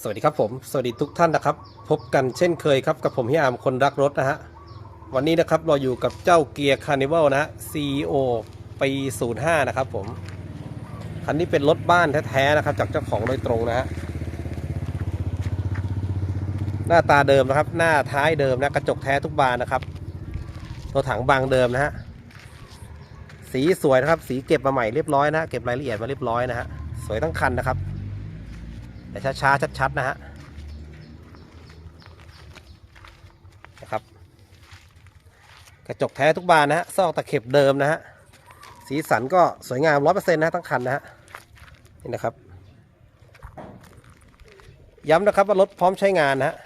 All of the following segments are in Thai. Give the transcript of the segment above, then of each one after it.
สวัสดีครับผม สวัสดีทุกท่านนะครับ พบกันเช่นเคยครับกับผมพี่อามคนรักรถนะฮะ วันนี้นะครับเราอยู่กับเจ้าเกียร์คาร์นิวัลนะฮะ CEO ปี05 นะครับผม คันนี้เป็นรถบ้านแท้ๆนะครับ จากเจ้าของโดยตรงนะฮะ หน้าตาเดิมนะครับ หน้าท้ายเดิมนะ กระจกแท้ทุกบานนะครับ ตัวถังบางเดิมนะฮะ สีสวยนะครับ สีเก็บมาใหม่เรียบร้อยนะฮะเก็บรายละเอียดมาเรียบร้อยนะฮะ สวยทั้งคันนะครับ แต่ช้าๆชัดๆนะฮะนะครับ กระจกแท้ทุกบานนะฮะซอกตะเข็บเดิมนะฮะสีสันก็สวยงามร้อยเปอร์เซ็นต์นะทั้งคันนะฮะนี่นะครับ ย้ำนะครับว่ารถพร้อมใช้งานนะฮะ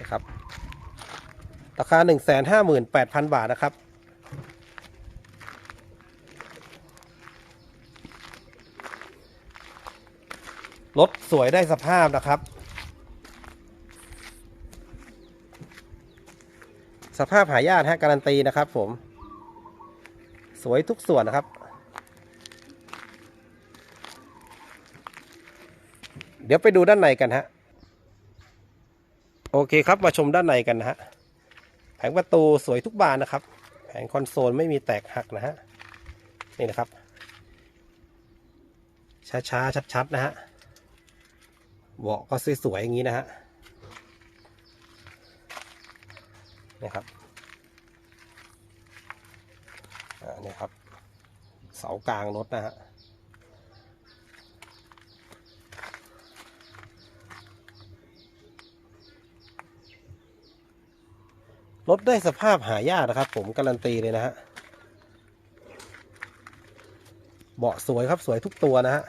นะครับราคา 158,000 บาทนะครับ รถสวยได้สภาพนะครับ สภาพหายากฮะการันตีนะครับผม สวยทุกส่วนนะครับ เดี๋ยวไปดูด้านในกันฮะโอเคครับมาชมด้านในกันนะฮะแผงประตูสวยทุกบานนะครับ แผงคอนโซลไม่มีแตกหักนะฮะนี่นะครับช้าๆชัดๆนะฮะ เบาะก็สวยๆอย่างนี้นะฮะนะครับอ่านี่ครับ เสากลางรถนะฮะรถได้สภาพหายากนะครับ ผมการันตีเลยนะฮะ เบาะสวยครับสวยทุกตัวนะฮะ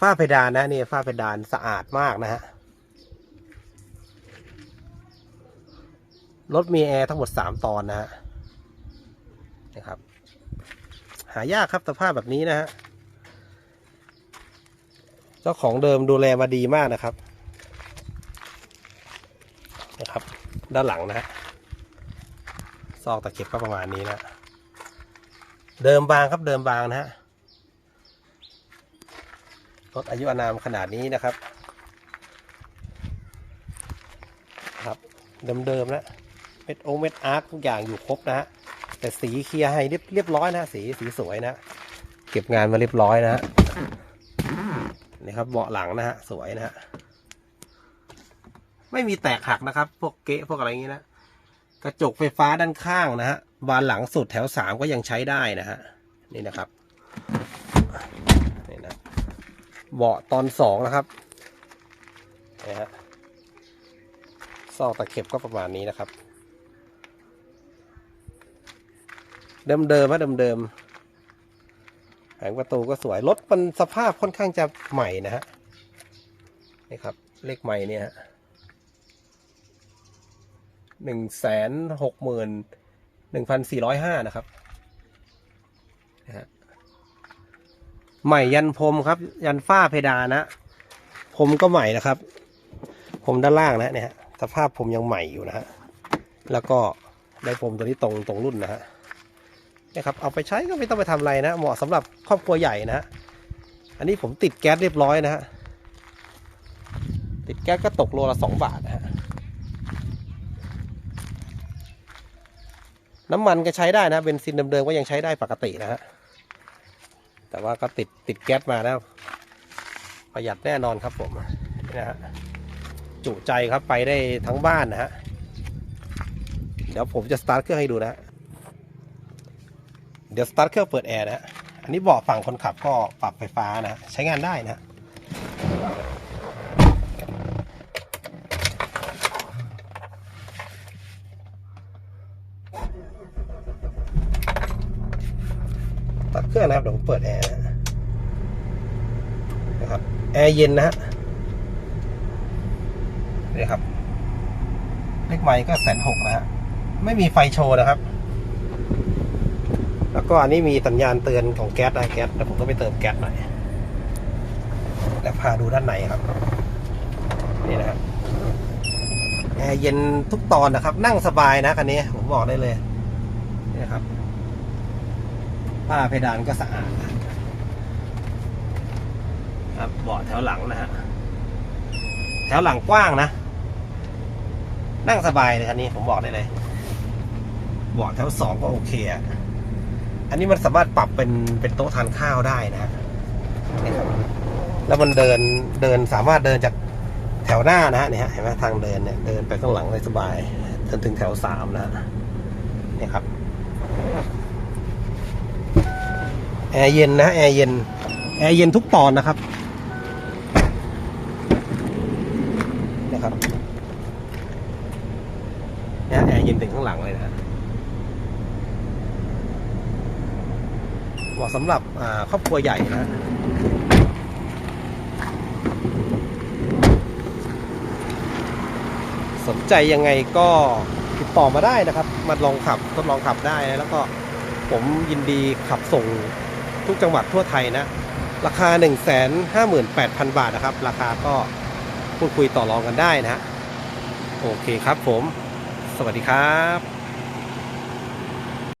ฝ้าเพดานนะนี่ฝ้าเพดานสะอาดมากนะฮะรถมีแอร์ทั้งหมด3ตอนนะฮะนะครับ หายากครับสภาพแบบนี้นะฮะเจ้าของเดิมดูแลมาดีมากนะครับนะครับ ด้านหลังนะฮะซอกตะเข็บก็ประมาณนี้นะ เดิมบางครับเดิมบางนะฮะ รถอายุอานามขนาดนี้นะครับ ครับเดิมๆนะเม็ดโอเม็ดอาร์คทุกอย่างอยู่ครบนะฮะแต่สีเคลียร์ให้เรียบร้อยนะสีสีสวยนะ เก็บงานมาเรียบร้อยนะฮะนี่ครับเบาะหลังนะฮะสวยนะฮะไม่มีแตกหักนะครับ พวกเกะพวกอะไรอย่างนี้นะกระจกไฟฟ้าด้านข้างนะฮะบานหลังสุดแถวสามก็ยังใช้ได้นะฮะนี่นะครับ เบาะตอนสองนะครับนะฮะซอกตะเข็บก็ประมาณนี้นะครับ เดิมเดิมฮะเดิมเดิมแผงประตูก็สวย รถมันสภาพค่อนข้างจะใหม่นะฮะนี่ครับ เลขใหม่เนี่ยฮะหนึ่งแสนหกหมื่นหนึ่งพันสี่ร้อยห้านะครับนะฮะ ใหม่ยันพรมครับ ยันฝ้าเพดานนะพรมก็ใหม่นะครับพรมด้านล่างนะเนี่ยสภาพพรมยังใหม่อยู่นะฮะแล้วก็ได้พรมตัวนี้ตรงตรงรุ่นนะฮะนี่ครับเอาไปใช้ก็ไม่ต้องไปทำอะไรนะเหมาะสำหรับครอบครัวใหญ่นะฮะอันนี้ผมติดแก๊สเรียบร้อยนะฮะติดแก๊สก็ตกโลละสองบาทนะฮะน้ำมันก็ใช้ได้นะเบนซินเดิมๆก็ยังใช้ได้ปกตินะฮะ แต่ว่าก็ติดติดแก๊สมาแล้ว ประหยัดแน่นอนครับผมนะฮะจุใจครับไปได้ทั้งบ้านนะฮะเดี๋ยวผมจะสตาร์ทเครื่องให้ดูนะเดี๋ยวสตาร์ทเครื่องเปิดแอร์นะฮะอันนี้เบาะฝั่งคนขับก็ปรับไฟฟ้านะฮะใช้งานได้นะ ตัดเครื่องนะครับเดี๋ยวผมเปิดแอร์นะครับแอร์เย็นนะฮะนี่ครับเลขไมค์ก็แสนหกนะฮะไม่มีไฟโชว์นะครับ แล้วก็อันนี้มีสัญญาณเตือนของแก๊สนะแก๊สแล้วผมก็ไปเติมแก๊สหน่อยแล้วพาดูด้านในครับ นี่นะครับแอร์เย็นทุกตอนนะครับ นั่งสบายนะคันนี้ผมบอกได้เลยนี่นะครับ ผ้าเพดานก็สะอาดครับเบาะแถวหลังนะฮะแถวหลังกว้างนะ นั่งสบายเลยคันนี้ผมบอกได้เลยเบาะแถวสองก็โอเคอะอันนี้มันสามารถปรับเป็นเป็นโต๊ะทานข้าวได้นะนี่ครับแล้วมันเดินเดินสามารถเดินจากแถวหน้านะฮะเนี่ยเห็นไหมทางเดินเนี่ยเดินไปข้างหลังได้สบายจนถึงแถวสามนะฮะเนี่ยครับ แอร์เย็นนะแอร์เย็นแอร์เย็นทุกตอนนะครับนะครับนี่แอร์เย็นถึงข้างหลังเลยนะฮะเหมาะสำหรับครอบครัวใหญ่นะสนใจยังไงก็ติดต่อมาได้นะครับ มาลองขับทดลองขับได้แล้วก็ผมยินดีขับส่ง ทุกจังหวัดทั่วไทยนะ ราคา 1 5 8 0 0 0 บาทนะครับ ราคาก็พูดคุยต่อรองกันได้นะฮะโอเคครับผม สวัสดีครับ